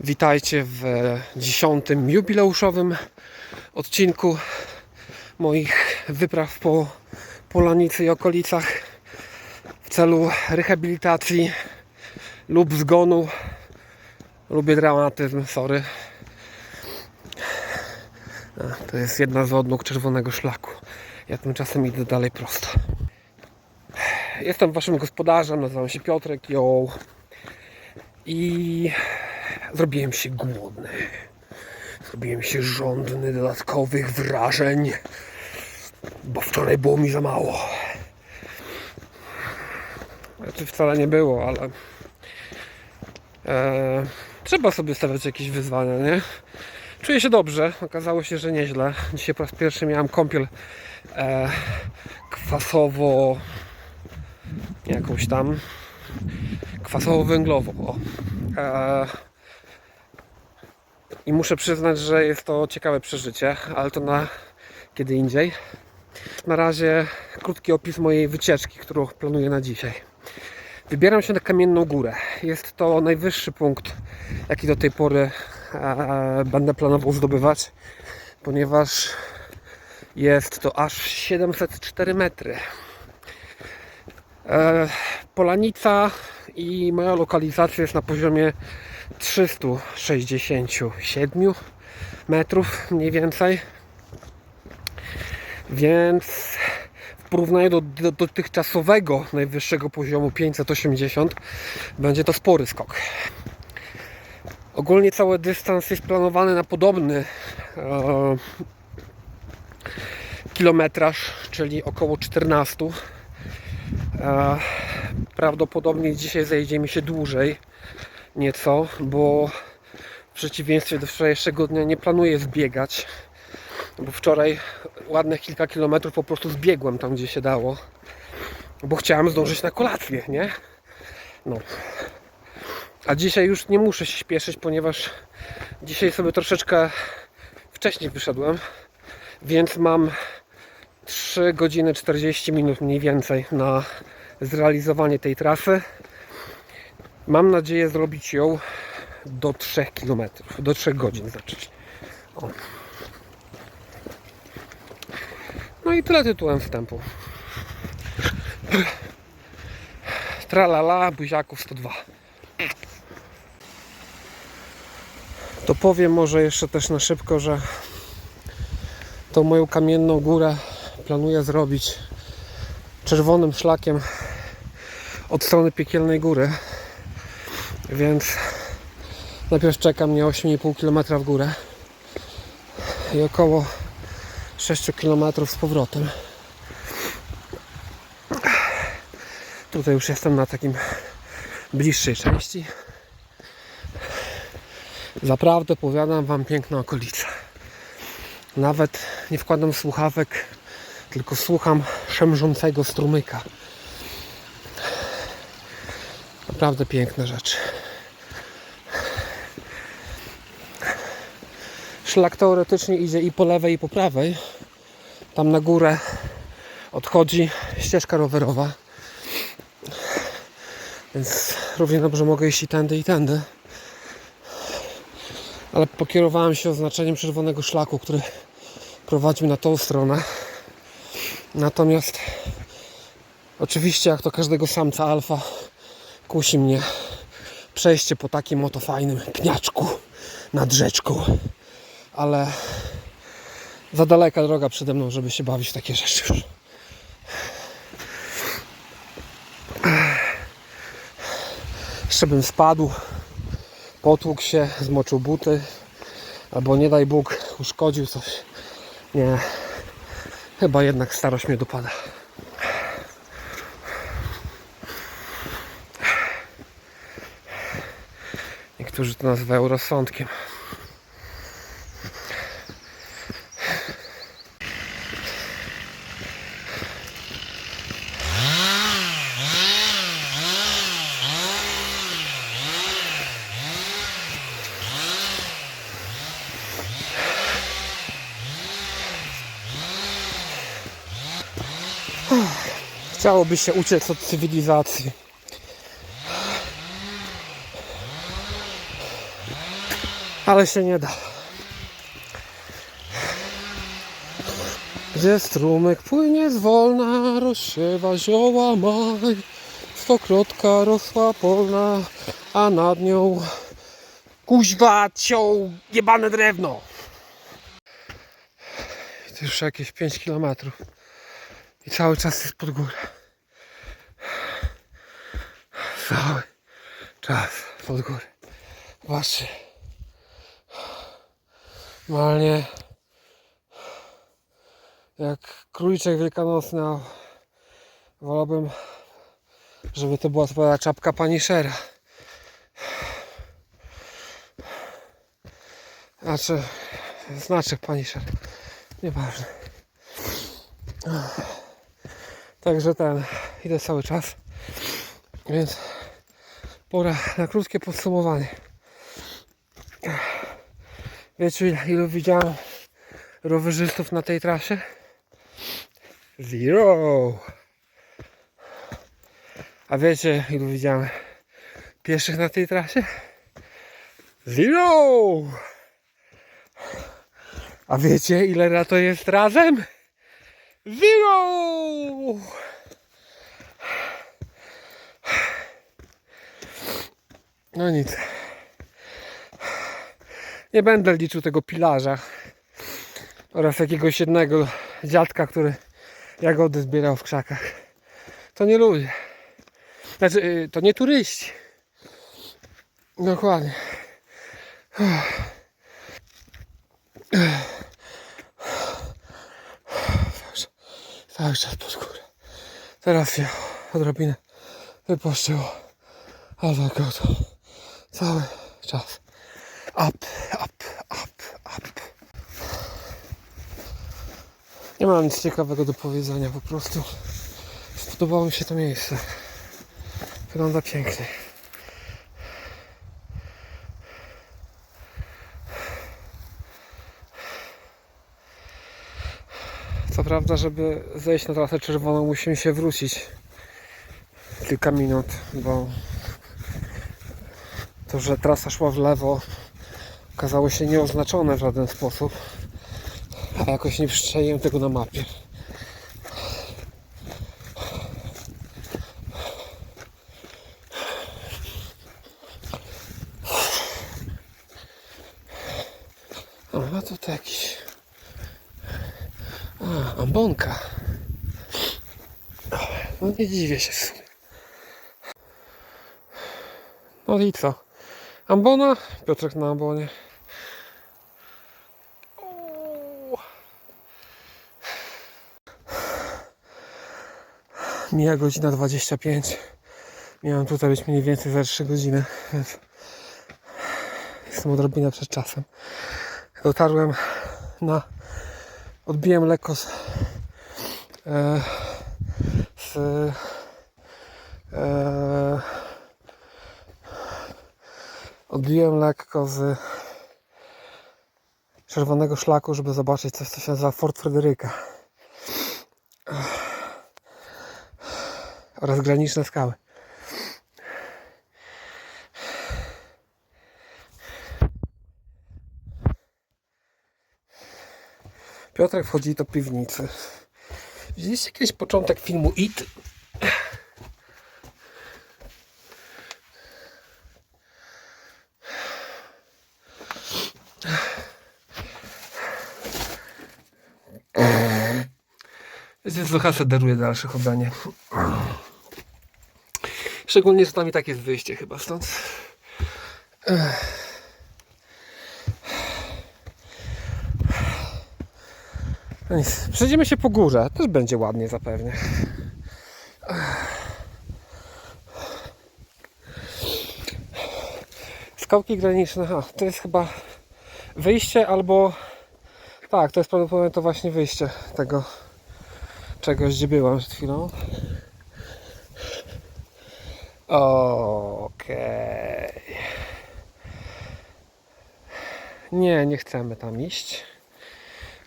Witajcie w dziesiątym jubileuszowym odcinku moich wypraw po Polanicy i okolicach w celu rehabilitacji lub zgonu. Lubię dramatyzm, sorry. To jest jedna z odnóg czerwonego szlaku. Ja tymczasem idę dalej prosto. Jestem waszym gospodarzem, nazywam się Piotrek, yo. I zrobiłem się głodny. Zrobiłem się żądny dodatkowych wrażeń, bo wczoraj było mi za mało. Znaczy wcale nie było, ale e, trzeba sobie stawiać jakieś wyzwania, nie? Czuję się dobrze, okazało się, że nieźle. Dzisiaj po raz pierwszy miałem kąpiel e, kwasowo jakąś tam kwasowo-węglową. E, I muszę przyznać, że jest to ciekawe przeżycie, ale to na kiedy indziej. Na razie krótki opis mojej wycieczki, którą planuję na dzisiaj. Wybieram się na Kamienną Górę. Jest to najwyższy punkt, jaki do tej pory e, będę planował zdobywać, ponieważ jest to aż 704 metry. E, Polanica i moja lokalizacja jest na poziomie 367 metrów mniej więcej. Więc w porównaniu do, do dotychczasowego najwyższego poziomu 580 będzie to spory skok. Ogólnie cały dystans jest planowany na podobny e, kilometraż, czyli około 14 E, Prawdopodobnie dzisiaj zajdzie mi się dłużej nieco, bo w przeciwieństwie do wczorajszego dnia nie planuję zbiegać, bo wczoraj ładnych kilka kilometrów po prostu zbiegłem tam, gdzie się dało, bo chciałem zdążyć na kolację, nie? No. A dzisiaj już nie muszę się śpieszyć, ponieważ dzisiaj sobie troszeczkę wcześniej wyszedłem, więc mam 3 godziny 40 minut mniej więcej na zrealizowanie tej trasy. Mam nadzieję zrobić ją do 3 km, do 3 godzin znaczy. O. No i tyle tytułem wstępu. Tralala, buziaków 102. To powiem może jeszcze też na szybko, że tą moją kamienną górę planuję zrobić czerwonym szlakiem od strony piekielnej góry więc najpierw czeka mnie 8,5 km w górę i około 6 km z powrotem tutaj już jestem na takim bliższej części Zaprawdę powiadam Wam piękna okolica. Nawet nie wkładam słuchawek, tylko słucham szemrzącego strumyka. Naprawdę piękne rzeczy. Szlak teoretycznie idzie i po lewej, i po prawej. Tam na górę odchodzi ścieżka rowerowa. Więc równie dobrze mogę iść i tędy, i tędy. Ale pokierowałem się oznaczeniem czerwonego szlaku, który prowadzi mnie na tą stronę. Natomiast oczywiście jak to każdego samca alfa kusi mnie przejście po takim oto fajnym pniaczku nad rzeczką. Ale za daleka droga przede mną, żeby się bawić w takie rzeczy już. Jeszcze bym spadł, potłukł się, zmoczył buty, albo nie daj Bóg uszkodził coś. Nie, chyba jednak starość mnie dopada. Niektórzy to nazywają rozsądkiem. Chciałoby się uciec od cywilizacji. Ale się nie da. Gdzie strumyk płynie zwolna, rozsiewa zioła maj. Stokrotka rosła polna, a nad nią kuźwa ciął jebane drewno. I to już jakieś 5 km. I cały czas jest pod górę. Cały czas pod górę. Zobaczcie. Normalnie jak króliczek wielkanocny, a wolałbym, żeby to była twoja czapka pani Szera. Znaczy, znaczek pani Szera. Nieważne. Także ten, idę cały czas. Więc pora na krótkie podsumowanie. Wiecie ilu widziałem rowerzystów na tej trasie? Zero! A wiecie ilu widziałem pieszych na tej trasie? Zero! A wiecie ile na to jest razem? Zero! No nic. Nie będę liczył tego pilarza oraz jakiegoś jednego dziadka, który jagody zbierał w krzakach. To nie ludzie. Znaczy, y, to nie turyści. Dokładnie. Cały czas- pod górę. Teraz się odrobinę wypuszczyło. Ale go to cały czas. Up, up. Nie mam nic ciekawego do powiedzenia, po prostu spodobało mi się to miejsce. Wygląda pięknie. Co prawda, żeby zejść na trasę czerwoną, musimy się wrócić kilka minut, bo to, że trasa szła w lewo, okazało się nieoznaczone w żaden sposób, a jakoś nie przyczaiłem tego na mapie. No to to jakiś... A, ambonka. No nie dziwię się w. No i co? Ambona? Piotrek na ambonie. Mija godzina 25. Miałem tutaj być mniej więcej za 3 godziny, więc jestem odrobinę przed czasem. Dotarłem na. Odbiłem lekko z. E, z e, odbiłem lekko z czerwonego szlaku, żeby zobaczyć co się nazywa Fort Fryderyka. Oraz graniczne skały. Piotrek wchodzi do piwnicy. Widzieliście kiedyś początek filmu It? Wiecie co, Hase daruje dalsze chodzenie. Szczególnie, że tam i tak jest wyjście chyba stąd. No nic, Przejdziemy się po górze. Też będzie ładnie zapewne. Skałki graniczne. A, to jest chyba wyjście albo... Tak, to jest prawdopodobnie to właśnie wyjście tego czegoś, gdzie byłam przed chwilą. Okej. Nie, nie chcemy tam iść.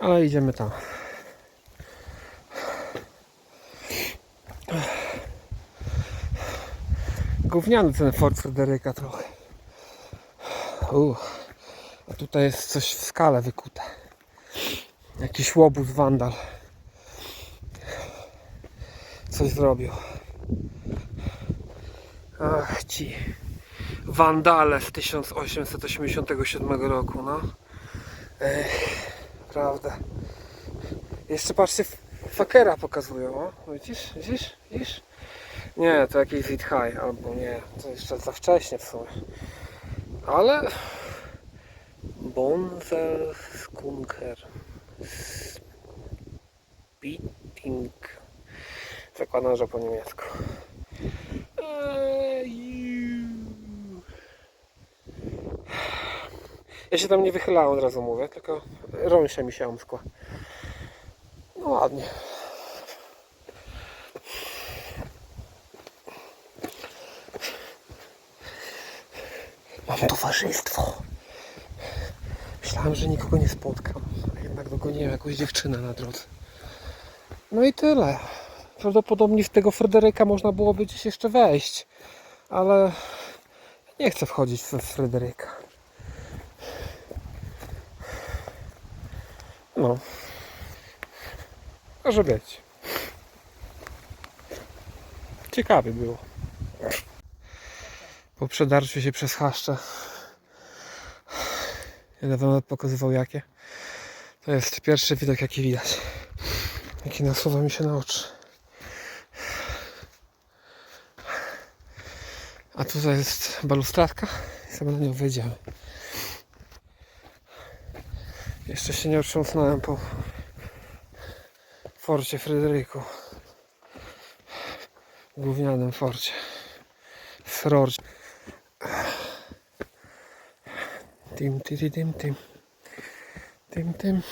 Ale idziemy tam. Gówniany ten Fort Fryderyka trochę. Uh. A tutaj jest coś w skale wykute. Jakiś łobuz wandal. Coś zrobił. Ach ci wandale z 1887 roku, no. Ech, prawda. Jeszcze patrzcie, fakera pokazują, o. Widzisz, widzisz, widzisz? Nie, to jakiś Zit High, albo nie, to jeszcze za wcześnie w sumie. Ale... Bonzel Skunker. Speeding. Zakładam, że po niemiecku. Ja się tam nie wychylałem od razu mówię, tylko rąsia mi się omskła. No ładnie. Mam towarzystwo. Myślałem, że nikogo nie spotkam, a jednak dogoniłem jakąś dziewczynę na drodze. No i tyle. Prawdopodobnie z tego Fryderyka można byłoby gdzieś jeszcze wejść, ale nie chcę wchodzić w Fryderyka. No. Może być. Ciekawie było. Po przedarciu się przez chaszcze. Jeden wam pokazywał jakie. To jest pierwszy widok jaki widać. Jaki nasuwa mi się na oczy. A tutaj jest balustradka i sobie na nią wejdziemy. Jeszcze się nie otrząsnąłem po forcie Fryderyku. Gównianym forcie. Srorcie. Tim, tim, tim, tim. Tim, tim.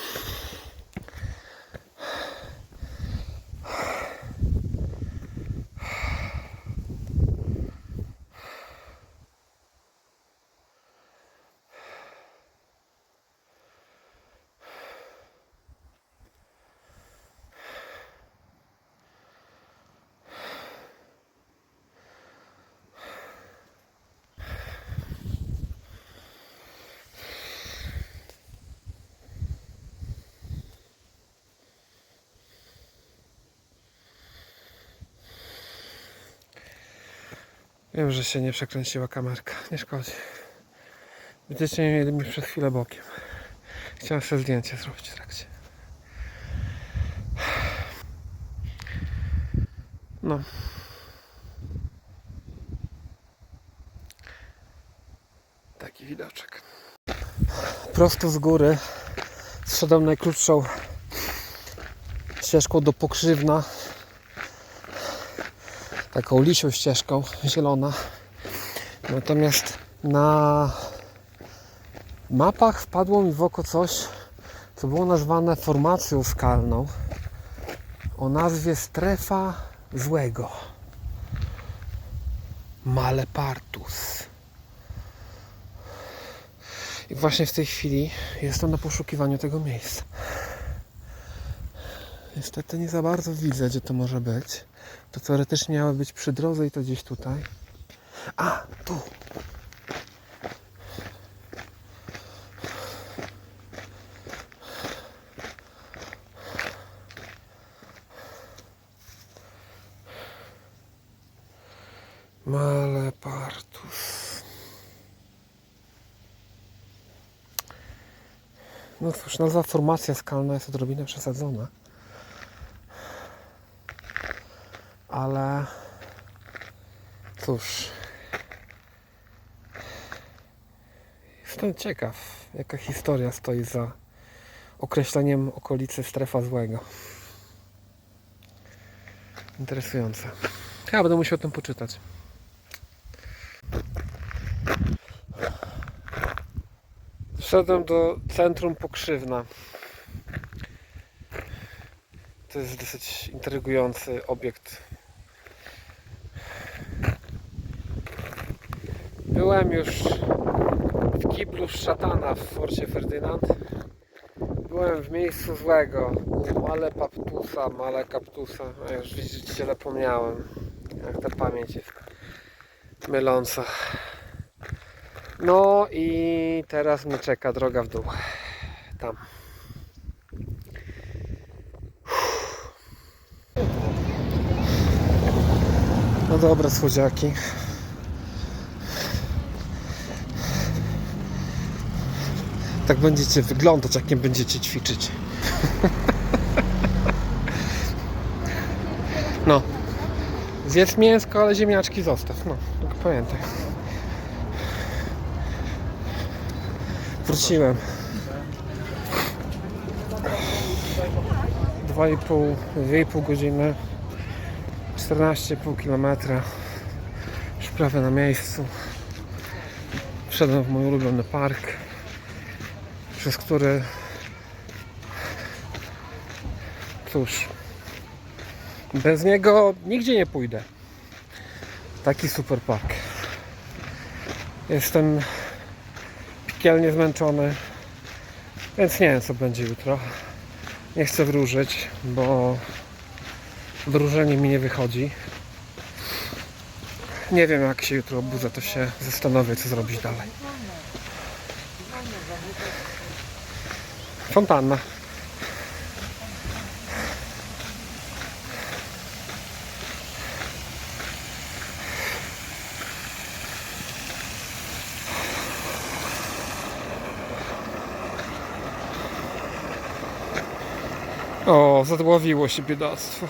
Wiem, że się nie przekręciła kamerka. Nie szkodzi. Będziecie mieli mi przez chwilę bokiem. Chciałem sobie zdjęcie zrobić w trakcie. No. Taki widoczek. Prosto z góry zszedłem najkrótszą ścieżką do pokrzywna taką lisią ścieżką zielona. Natomiast na mapach wpadło mi w oko coś, co było nazwane formacją skalną o nazwie strefa złego. Malepartus. I właśnie w tej chwili jestem na poszukiwaniu tego miejsca. Niestety nie za bardzo widzę, gdzie to może być. To teoretycznie miało być przy drodze i to gdzieś tutaj. A, tu. Malepartus. No cóż, nazwa formacja skalna jest odrobinę przesadzona. Ale cóż. Jestem ciekaw, jaka historia stoi za określeniem okolicy strefa złego. Interesujące. Chyba będę musiał o tym poczytać. Wszedłem do centrum Pokrzywna. To jest dosyć intrygujący obiekt. Byłem już w kiblu szatana w forcie Ferdynand. Byłem w miejscu złego. Male Paptusa, Male Kaptusa. A już widzicie, zapomniałem. Jak ta pamięć jest myląca. No i teraz mnie czeka droga w dół. Tam. No dobra, słodziaki. Tak będziecie wyglądać, jak nie będziecie ćwiczyć. No. Zjedz mięsko, ale ziemniaczki zostaw. No, tylko pamiętaj. Wróciłem. 2,5 2,5 godziny 14,5 km już prawie na miejscu wszedłem w mój ulubiony park przez który cóż bez niego nigdzie nie pójdę taki super park jestem piekielnie zmęczony więc nie wiem co będzie jutro nie chcę wróżyć, bo wróżenie mi nie wychodzi. Nie wiem jak się jutro obudzę, to się zastanowię co zrobić dalej. Fontanna. O, zadławiło się biedactwo.